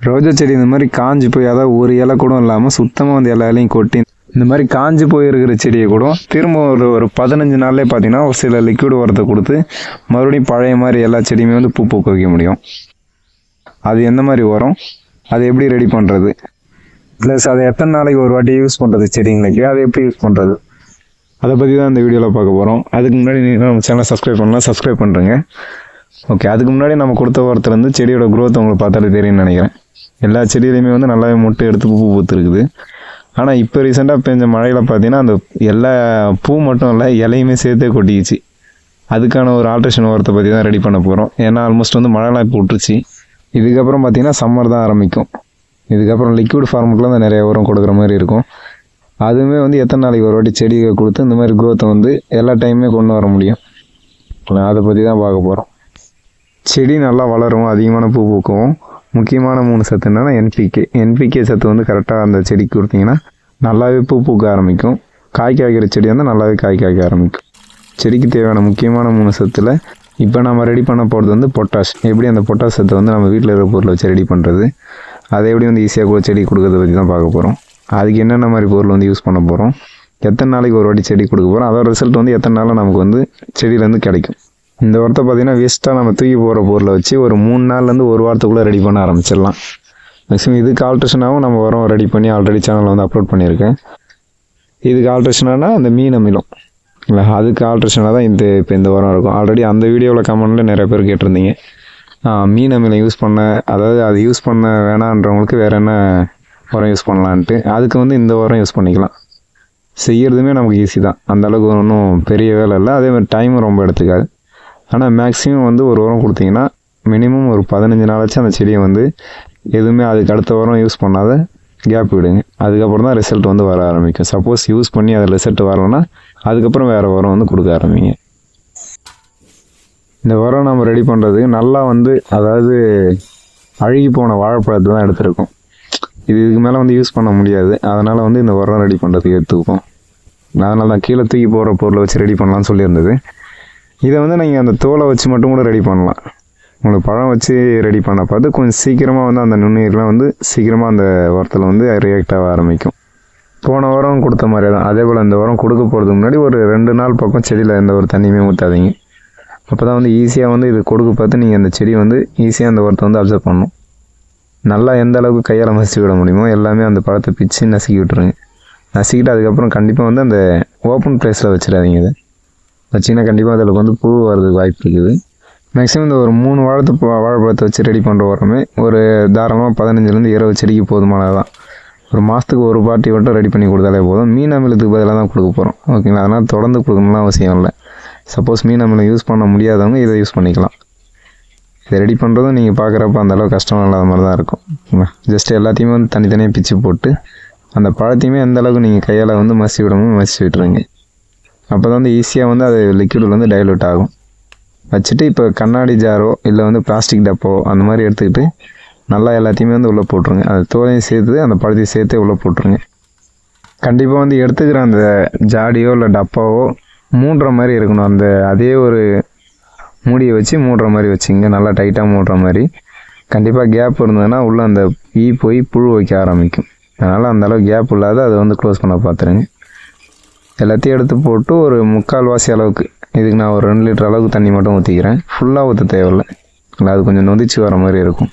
ரோஜா செடி இந்த மாதிரி காஞ்சி போய் அதாவது ஒரு இலை கூட இல்லாமல் சுத்தமாக வந்து எல்லா இலையும் கொட்டி இந்த மாதிரி காஞ்சு போயிருக்கிற செடியை கூட திரும்ப ஒரு ஒரு பதினஞ்சு நாள்லேயே பார்த்தீங்கன்னா ஒரு சில லிக்விட் உரத்தை கொடுத்து மறுபடியும் பழைய மாதிரி எல்லா செடியுமே வந்து பூ பூக்க வைக்க முடியும். அது எந்த மாதிரி உரம்? அது எப்படி ரெடி பண்ணுறது ப்ளஸ் அதை எத்தனை நாளைக்கு ஒரு வாட்டி யூஸ் பண்ணுறது செடிங்களுக்கு? அதை எப்படி யூஸ் பண்ணுறது அதை பற்றி தான் இந்த வீடியோவில் பார்க்க போகிறோம் அதுக்கு முன்னாடி நீங்கள் நம்ம சேனலை சப்ஸ்கிரைப் பண்ணலாம் சப்ஸ்கிரைப் பண்ணுறேங்க ஓகே அதுக்கு முன்னாடி நம்ம கொடுத்த உரத்துலேருந்து செடியோட க்ரோத் உங்களுக்கு பார்த்தாலே தெரியும்னு நினைக்கிறேன். எல்லா செடியிலையுமே வந்து நல்லாவே முட்டை எடுத்து பூ பூத்துருக்குது. ஆனால் இப்போ ரீசெண்டாக பெஞ்ச மழையில் பார்த்தீங்கன்னா அந்த எல்லா பூ மட்டும் இல்லை இலையுமே சேர்த்தே கொட்டிக்கிச்சு. அதுக்கான ஒரு ஆல்ட்ரேஷன் உரத்தை பற்றி தான் ரெடி பண்ண போகிறோம் ஏன்னா ஆல்மோஸ்ட் வந்து மழைலாம் இப்போ விட்டுருச்சு. இதுக்கப்புறம் பார்த்தீங்கன்னா சம்மர் தான் ஆரம்பிக்கும். இதுக்கப்புறம் லிக்விட் ஃபார்முக்குலாம் தான் நிறைய உரம் கொடுக்குற மாதிரி இருக்கும். அதுவுமே வந்து எத்தனை நாளைக்கு ஒரு வாட்டி செடியை கொடுத்து இந்த மாதிரி க்ரோத்தை வந்து எல்லா டைமுமே கொண்டு வர முடியும். அதை பற்றி தான் பார்க்க போகிறோம் செடி நல்லா வளரும் அதிகமான பூ பூக்கும். முக்கியமான மூணு சத்து என்னன்னா என்பிகே என்பிகே சத்து வந்து கரெக்டாக அந்த செடிக்கு கொடுத்தீங்கன்னா நல்லாவே பூ பூக்க ஆரம்பிக்கும். காய் காய்க்கிற செடி வந்து நல்லாவே காய் காய்க்க ஆரம்பிக்கும். செடிக்கு தேவையான முக்கியமான மூணு சத்தில் இப்போ நம்ம ரெடி பண்ண போகிறது வந்து பொட்டாஷ் எப்படி அந்த பொட்டாஷ் சத்தை வந்து நம்ம வீட்டில் இருக்கிற பொருளை வச்சு ரெடி பண்ணுறது அதை எப்படி வந்து ஈஸியாக கூட செடி கொடுக்கறத பற்றி தான் பார்க்க போகிறோம் அதுக்கு என்னென்ன மாதிரி பொருள் வந்து யூஸ் பண்ண போகிறோம் எத்தனை நாளைக்கு ஒரு வாட்டி செடி கொடுக்க போகிறோம் அதோட ரிசல்ட் வந்து எத்தனை நாளில் நமக்கு வந்து செடியிலேருந்து கிடைக்கும்? இந்த உரத்தை பார்த்தீங்கன்னா வேஸ்ட்டாக நம்ம தூக்கி போகிற பொருளை வச்சு ஒரு மூணு நாள்லேருந்து ஒரு வாரத்துக்குள்ளே ரெடி பண்ண ஆரம்பிச்சிடலாம். மேக்ஸிமம் இதுக்கு ஆல்ட்ரேஷனாகவும் நம்ம உரம் ரெடி பண்ணி ஆல்ரெடி சேனலில் வந்து அப்லோட் பண்ணியிருக்கேன். இதுக்கு ஆல்ட்ரேஷனானா அந்த மீன் அமிலம். இல்லை அதுக்கு ஆல்ட்ரேஷனாக தான் இந்த இப்போ இந்த உரம் இருக்கும். ஆல்ரெடி அந்த வீடியோவில் கமெண்ட்டில் நிறைய பேர் கேட்டிருந்தீங்க. மீன் அமிலம் யூஸ் பண்ண அதாவது அது யூஸ் பண்ண வேணான்றவங்களுக்கு வேறு என்ன உரம் யூஸ் பண்ணலான்ட்டு அதுக்கு வந்து இந்த உரம் யூஸ் பண்ணிக்கலாம். செய்கிறதுமே நமக்கு ஈஸி தான். அந்த அளவுக்கு ஒன்றும் பெரிய வேலை இல்லை. அதே மாதிரி டைமும் ரொம்ப எடுத்துக்காது. ஆனால் மேக்ஸிமம் வந்து ஒரு உரம் கொடுத்தீங்கன்னா மினிமம் ஒரு பதினஞ்சு நாளாச்சும் அந்த செடியை வந்து எதுவுமே அதுக்கு அடுத்த உரம் யூஸ் பண்ணாத கேப் விடுங்க. அதுக்கப்புறம் தான் ரிசல்ட் வந்து வர ஆரம்பிக்கும். சப்போஸ் யூஸ் பண்ணி அதில் ரிசல்ட் வரலன்னா அதுக்கப்புறம் வேறு உரம் வந்து கொடுக்க ஆரம்பிங்க. இந்த உரம் நம்ம ரெடி பண்ணுறதுக்கு நல்லா வந்து அதாவது அழுகி போன வாழைப்பழத்தை தான் எடுத்திருக்கோம். இது இதுக்கு மேலே வந்து யூஸ் பண்ண முடியாது. அதனால் வந்து இந்த உரம் ரெடி பண்ணுறதுக்கு எடுத்துப்போம் அதனால தான் கீழே தூக்கி போகிற பொருளை வச்சு ரெடி பண்ணலாம்னு சொல்லியிருந்தது. இதை வந்து நீங்கள் அந்த தோலை வச்சு மட்டும் கூட ரெடி பண்ணலாம். உங்களுக்கு பழம் வச்சு ரெடி பண்ண பார்த்து கொஞ்சம் சீக்கிரமாக வந்து அந்த நுண்ணுயிர்லாம் வந்து சீக்கிரமாக அந்த உரத்தில் வந்து ரியாக்ட் ஆக ஆரம்பிக்கும். போன வாரம் கொடுத்த மாதிரி தான் அதே போல் இந்த உரம் கொடுக்க போகிறதுக்கு முன்னாடி ஒரு ரெண்டு நாள் பக்கம் செடியில் எந்த ஒரு தண்ணியுமே ஊற்றாதீங்க அப்போ தான் வந்து ஈஸியாக வந்து இது கொடுக்க பார்த்து நீங்கள் அந்த செடி வந்து ஈஸியாக அந்த உரத்தை வந்து அப்சர்வ் பண்ணணும். நல்லா எந்த அளவுக்கு கையால் மசிச்சு விட முடியுமோ எல்லாமே அந்த பழத்தை பிச்சு நசுக்கி விட்டுருங்க. நசுக்கிட்டு அதுக்கப்புறம் கண்டிப்பாக வந்து அந்த ஓப்பன் ப்ளேஸில் வச்சிடாதீங்க இதை. வச்சிங்கன்னா கண்டிப்பாக அதில் வந்து புழு வர்றதுக்கு வாய்ப்பு இருக்குது. மேக்ஸிமம் இந்த ஒரு மூணு வாழத்து வாழைப்பழத்தை வச்சு ரெடி பண்ணுற உரமே ஒரு தாராளமாக பதினஞ்சுலேருந்து இருபது செடிக்கு போதுமானது தான் ஒரு மாதத்துக்கு ஒரு பாட்டி மட்டும் ரெடி பண்ணி கொடுத்தாலே போதும். மீன் அமிலத்துக்கு பதிலாக தான் கொடுக்க போகிறோம் ஓகேங்களா அதனால் தொடர்ந்து கொடுக்கணும்லாம் அவசியம் இல்லை. சப்போஸ் மீன் அமிலம் யூஸ் பண்ண முடியாதவங்க இதை யூஸ் பண்ணிக்கலாம். இதை ரெடி பண்ணுறதும் நீங்கள் பார்க்குறப்ப அந்தளவுக்கு கஷ்டம் இல்லாத மாதிரி தான் இருக்கும். ஜஸ்ட் எல்லாத்தையுமே வந்து தனித்தனியாக பிச்சு போட்டு அந்த பழத்தையுமே எந்த அளவுக்கு நீங்கள் கையால் வந்து மசி விடணும் மசி விட்டுருங்க. அப்போ தான் வந்து ஈஸியாக வந்து அது லிக்விடில் வந்து டைலூட் ஆகும். வச்சுட்டு இப்போ கண்ணாடி ஜாரோ இல்லை வந்து பிளாஸ்டிக் டப்போ அந்த மாதிரி எடுத்துக்கிட்டு நல்லா எல்லாத்தையுமே வந்து உள்ளே போட்டுருங்க. அது தோலையும் சேர்த்து அந்த பழத்தையும் சேர்த்தே உள்ளே போட்டுருங்க. கண்டிப்பாக வந்து எடுத்துக்கிற அந்த ஜாடியோ இல்லை டப்பாவோ மூடுற மாதிரி இருக்கணும். அந்த அதே ஒரு மூடியை வச்சு மூடுற மாதிரி வச்சுங்க. நல்லா டைட்டாக மூடுற மாதிரி. கண்டிப்பாக கேப் இருந்ததுன்னா உள்ளே அந்த ஈ போய் புழு வைக்க ஆரம்பிக்கும். அதனால் அந்தளவு கேப் இல்லாத அதை வந்து க்ளோஸ் பண்ண பார்த்துருங்க எல்லாத்தையும் எடுத்து போட்டு ஒரு முக்கால் வாசி அளவுக்கு. இதுக்கு நான் ஒரு ரெண்டு லிட்டர் அளவுக்கு தண்ணி மட்டும் ஊற்றிக்கிறேன் ஃபுல்லாக ஊற்ற தேவையில்லை. இல்லை அது கொஞ்சம் நொதிச்சு வர மாதிரி இருக்கும்.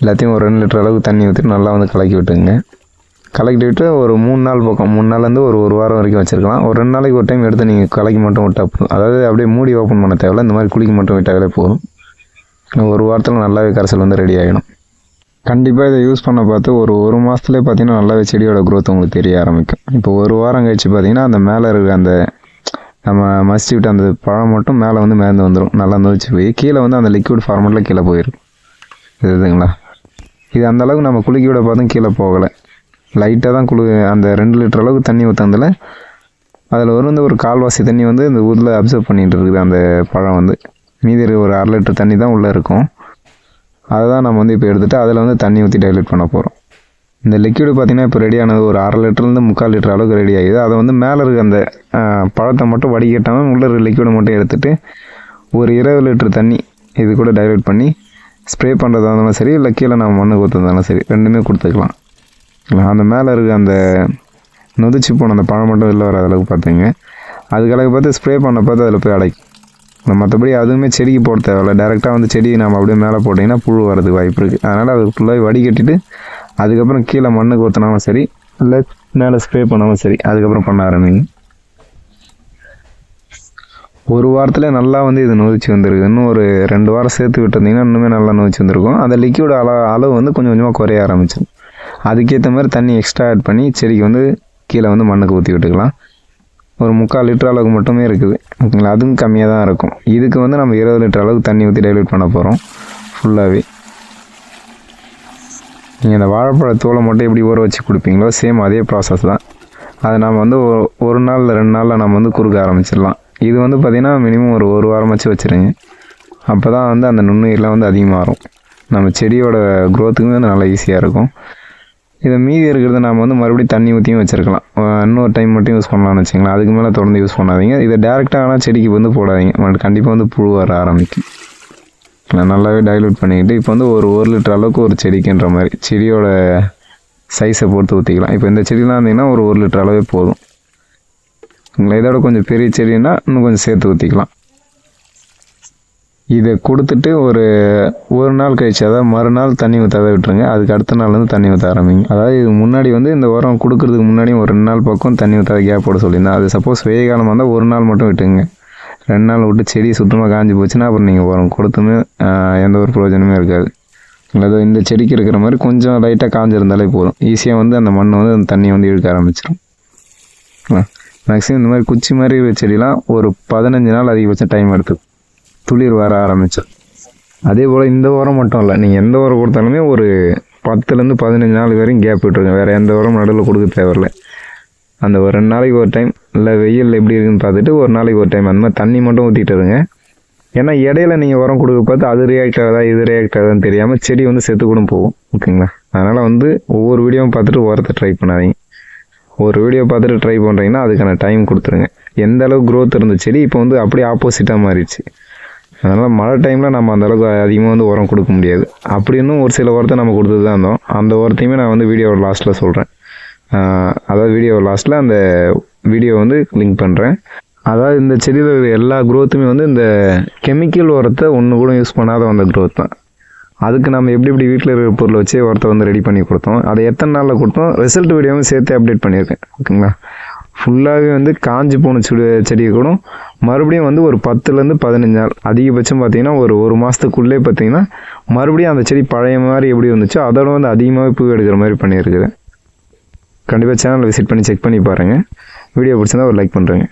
எல்லாத்தையும் ஒரு ரெண்டு லிட்டர் அளவுக்கு தண்ணி ஊற்றிட்டு நல்லா வந்து கலக்கி விட்டுங்க கலக்கி விட்டு ஒரு மூணு நாள் பக்கம் மூணு நாள்லேருந்து ஒரு ஒரு வாரம் வரைக்கும் வச்சுருக்கலாம். ஒரு ரெண்டு நாளைக்கு ஒரு டைம் எடுத்து நீங்கள் கலக்கி மட்டும் விட்டா போதும். அதாவது அப்படியே மூடி ஓப்பன் பண்ண தேவையில்லை. இந்த மாதிரி குளிக்க மட்டும் விட்டாலே போதும். ஒரு வாரத்தில் நல்லாவே கரைசல் வந்து ரெடி ஆகிடும் கண்டிப்பாக இதை யூஸ் பண்ண பார்த்து ஒரு ஒரு மாதத்துலேயே பார்த்தீங்கன்னா நல்லாவே செடியோட க்ரோத் உங்களுக்கு தெரிய ஆரம்பிக்கும். இப்போ ஒரு வாரம் கழிச்சு பார்த்தீங்கன்னா அந்த மேலே இருக்க அந்த நம்ம மசிச்சு விட்டு அந்த பழம் மட்டும் மேலே வந்து மேந்து வந்துடும் நல்லா நோச்சு போய் கீழே வந்து அந்த லிக்விட் ஃபார்மெட்டில் கீழே போயிருக்கும். இதுங்களா? இது அந்த அளவுக்கு நம்ம குலுக்கி விட பார்த்தும் கீழே போகலை. லைட்டாக தான் குளு அந்த ரெண்டு லிட்டர் அளவுக்கு தண்ணி ஊற்றுனதில் அதில் ஒரு வந்து ஒரு கால்வாசி தண்ணி வந்து இந்த ஊரில் அப்சர்வ் பண்ணிகிட்டு இருக்குது அந்த பழம் வந்து. மீதி ஒரு அரை லிட்டர் தண்ணி தான் உள்ளே இருக்கும். அதை தான் நம்ம வந்து இப்போ எடுத்துகிட்டு அதில் வந்து தண்ணி ஊற்றி டைலூட் பண்ண போகிறோம் இந்த லிக்விடு பார்த்தீங்கன்னா இப்போ ரெடி ஆனது ஒரு அரை லிட்டர்லேருந்து முக்கால் லிட்டர் அளவுக்கு ரெடி ஆகுது. அதை வந்து மேலே இருக்க அந்த பழத்தை மட்டும் வடிகட்டாமல் உள்ளே இருக்கிற லிக்விடை மட்டும் எடுத்துகிட்டு ஒரு இருபது லிட்டர் தண்ணி இது கூட டைலூட் பண்ணி ஸ்ப்ரே பண்ணுறதா இருந்தாலும் சரி இல்லை கீழே நம்ம மண்ணு ஊற்றுறதாலும் சரி ரெண்டுமே கொடுத்துக்கலாம். அந்த மேலே இருக்க அந்த நொதிச்சு போன அந்த பழம் மட்டும் வெளில வர அளவுக்கு பார்த்துங்க அதுக்கு பார்த்து ஸ்ப்ரே பண்ண பார்த்து அதில் போய் அடைக்கும். மற்றபடி அதுவுமே செடிக்கு போட தேவையில்ல. டேரெக்டாக வந்து செடியை நம்ம அப்படியே மேலே போட்டிங்கன்னா புழு வரதுக்கு வாய்ப்பு இருக்குது அதனால் அது ஃபுல்லாக வடிகட்டிட்டு அதுக்கப்புறம் கீழே மண்ணுக்கு ஊற்றினாலும் சரி இல்லை மேலே ஸ்ப்ரே பண்ணாலும் சரி அதுக்கப்புறம் பண்ண ஆரம்பிங்க. ஒரு வாரத்தில் நல்லா வந்து இது நோய்ச்சி வந்திருக்கு. இன்னும் ஒரு ரெண்டு வாரம் சேர்த்து விட்டுருந்தீங்கன்னா இன்னுமே நல்லா நோய்ச்சி வந்திருக்கும். அந்த லிக்யூட் அளவு அளவு வந்து கொஞ்சம் கொஞ்சமாக குறைய ஆரம்பிச்சிடும் அதுக்கேற்ற மாதிரி தண்ணி எக்ஸ்ட்ரா ஆட் பண்ணி செடிக்கு வந்து கீழே வந்து மண்ணுக்கு ஊற்றி விட்டுக்கலாம். ஒரு முக்கால் லிட்டர் அளவுக்கு மட்டுமே இருக்குது. ஓகேங்களா? அதுவும் கம்மியாக தான் இருக்கும். இதுக்கு வந்து நம்ம இருபது லிட்டர் அளவுக்கு தண்ணி ஊற்றி டைலூட் பண்ண போகிறோம் ஃபுல்லாகவே நீங்கள் இந்த வாழைப்பழ தோலை மட்டும் எப்படி ஊற வச்சு கொடுப்பீங்களோ சேம் அதே ப்ராசஸ் தான். அதை நம்ம வந்து ஒரு- ஒரு நாள் ரெண்டு நாளில் நம்ம வந்து குறுக்க ஆரம்பிச்சிடலாம். இது வந்து பார்த்திங்கன்னா மினிமம் ஒரு ஒரு வாரம் வச்சு வச்சுருங்க. அப்போ தான் வந்து அந்த நுண்ணுயிரெலாம் வந்து அதிகமாகும். நம்ம செடியோட க்ரோத்துக்குமே வந்து நல்லா ஈஸியாக இருக்கும். இதை மீதி இருக்கிறத நாம் வந்து மறுபடியும் தண்ணி ஊற்றியும் வச்சுருக்கலாம். இன்னொரு டைம் மட்டும் யூஸ் பண்ணலாம்னு வச்சுங்களேன் அதுக்கு மேலே தொடர்ந்து யூஸ் பண்ணாதீங்க. இதை டேரெக்டாக ஆனால் செடிக்கு வந்து போடாதீங்க. கண்டிப்பாக வந்து புழு வர ஆரம்பிக்கும். நல்லாவே டைலூட் பண்ணிக்கிட்டு இப்போ வந்து ஒரு ஒரு லிட்டர் அளவுக்கு ஒரு செடிக்குன்ற மாதிரி செடியோட சைஸை பொறுத்து ஊற்றிக்கலாம் இப்போ இந்த செடிலாம் இருந்தீங்கன்னா ஒரு ஒரு லிட்டர் அளவே போதும். இதோட கொஞ்சம் பெரிய செடின்னா இன்னும் கொஞ்சம் சேர்த்து ஊற்றிக்கலாம் இதை கொடுத்துட்டு ஒரு ஒரு நாள் கழிச்சு அதாவது மறுநாள் தண்ணி ஊற்றாத விட்டுருங்க. அதுக்கு அடுத்த நாள் வந்து தண்ணி ஊற்ற ஆரம்பிங்க. அதாவது இது முன்னாடி வந்து இந்த உரம் கொடுக்குறதுக்கு முன்னாடி ஒரு ரெண்டு நாள் பக்கம் தண்ணி ஊற்றாத கேப் போட சொல்லியிருந்தேன். அது சப்போஸ் வெயில் காலமாக இருந்தால் ஒரு நாள் மட்டும் விட்டுங்க. ரெண்டு நாள் விட்டு செடி சுத்தமாக காஞ்சி போச்சுன்னா அப்புறம் நீங்கள் உரம் கொடுத்துமே எந்த ஒரு பிரயோஜனமே இருக்காது. அதாவது இந்த செடிக்கு இருக்கிற மாதிரி கொஞ்சம் லைட்டாக காஞ்சிருந்தாலே போதும். ஈஸியாக வந்து அந்த மண் வந்து அந்த தண்ணியை வந்து இழுக்க ஆரம்பிச்சிடும் மேக்ஸிமம் இந்த மாதிரி குச்சி மாதிரி செடிலாம் ஒரு பதினஞ்சு நாள் அதிகபட்சம் டைம் எடுத்து துளிர் வர ஆரம்பிச்சது அதே போல் இந்த உரம் மட்டும் இல்லை நீங்கள் எந்த உரம் கொடுத்தாலுமே ஒரு பத்துலேருந்து பதினஞ்சு நாள் வரையும் கேப் விட்டுருங்க. வேறு எந்த உரம் நடுவில் கொடுக்க தேவையில்ல. அந்த ஒரு ரெண்டு நாளைக்கு ஒரு டைம் இல்லை வெயில் எப்படி இருக்குன்னு பார்த்துட்டு ஒரு நாளைக்கு ஒரு டைம் அந்த மாதிரி தண்ணி மட்டும் ஊற்றிட்டு இருங்க. ஏன்னா இடையில நீங்கள் உரம் கொடுக்க பார்த்து அது ரியாக்ட் ஆகுதா இது ரியாக்ட் ஆகுதான்னு தெரியாமல் செடி வந்து செத்து கூட போகும். ஓகேங்களா? அதனால் வந்து ஒவ்வொரு வீடியோவும் பார்த்துட்டு உரத்தை ட்ரை பண்ணாதீங்க. ஒரு வீடியோ பார்த்துட்டு ட்ரை பண்ணுறீங்கன்னா அதுக்கான டைம் கொடுத்துருங்க. எந்த அளவுக்கு க்ரோத் இருந்த செடி இப்போ வந்து அப்படியே ஆப்போசிட்டாக மாறிடுச்சு. அதனால் மழை டைமில் நம்ம அந்தளவுக்கு அதிகமாக வந்து உரம் கொடுக்க முடியாது. அப்படி இன்னும் ஒரு சில உரத்தை நம்ம கொடுத்துட்டு தான் இருந்தோம். அந்த உரத்தையுமே நான் வந்து வீடியோ லாஸ்ட்டில் சொல்கிறேன் அதாவது வீடியோ லாஸ்ட்டில் அந்த வீடியோ வந்து லிங்க் பண்ணுறேன் அதாவது இந்த செடியில் எல்லா க்ரோத்துமே வந்து இந்த கெமிக்கல் உரத்தை ஒன்று கூட யூஸ் பண்ணாத வந்த க்ரோத் தான். அதுக்கு நம்ம எப்படி எப்படி வீட்டில் இருக்கிற பொருளை வச்சு உரத்தை வந்து ரெடி பண்ணி கொடுத்தோம். அதை எத்தனை நாளில் கொடுத்தோம்? ரிசல்ட் வீடியோவும் சேர்த்து அப்டேட் பண்ணியிருக்கேன். ஓகேங்களா? ஃபுல்லாகவே வந்து காஞ்சி போன செடி செடியை கூட மறுபடியும் வந்து ஒரு பத்துலேருந்து பதினஞ்சு நாள் அதிகபட்சம் பார்த்தீங்கன்னா ஒரு ஒரு மாதத்துக்குள்ளே பார்த்தீங்கன்னா மறுபடியும் அந்த செடி பழைய மாதிரி எப்படி இருந்துச்சோ அதோட வந்து அதிகமாகவே பூ எடுக்கிற மாதிரி பண்ணியிருக்குது. கண்டிப்பாக சேனலை விசிட் பண்ணி செக் பண்ணி பாருங்கள் வீடியோ பிடிச்சிருந்தா ஒரு லைக் பண்ணுறேங்க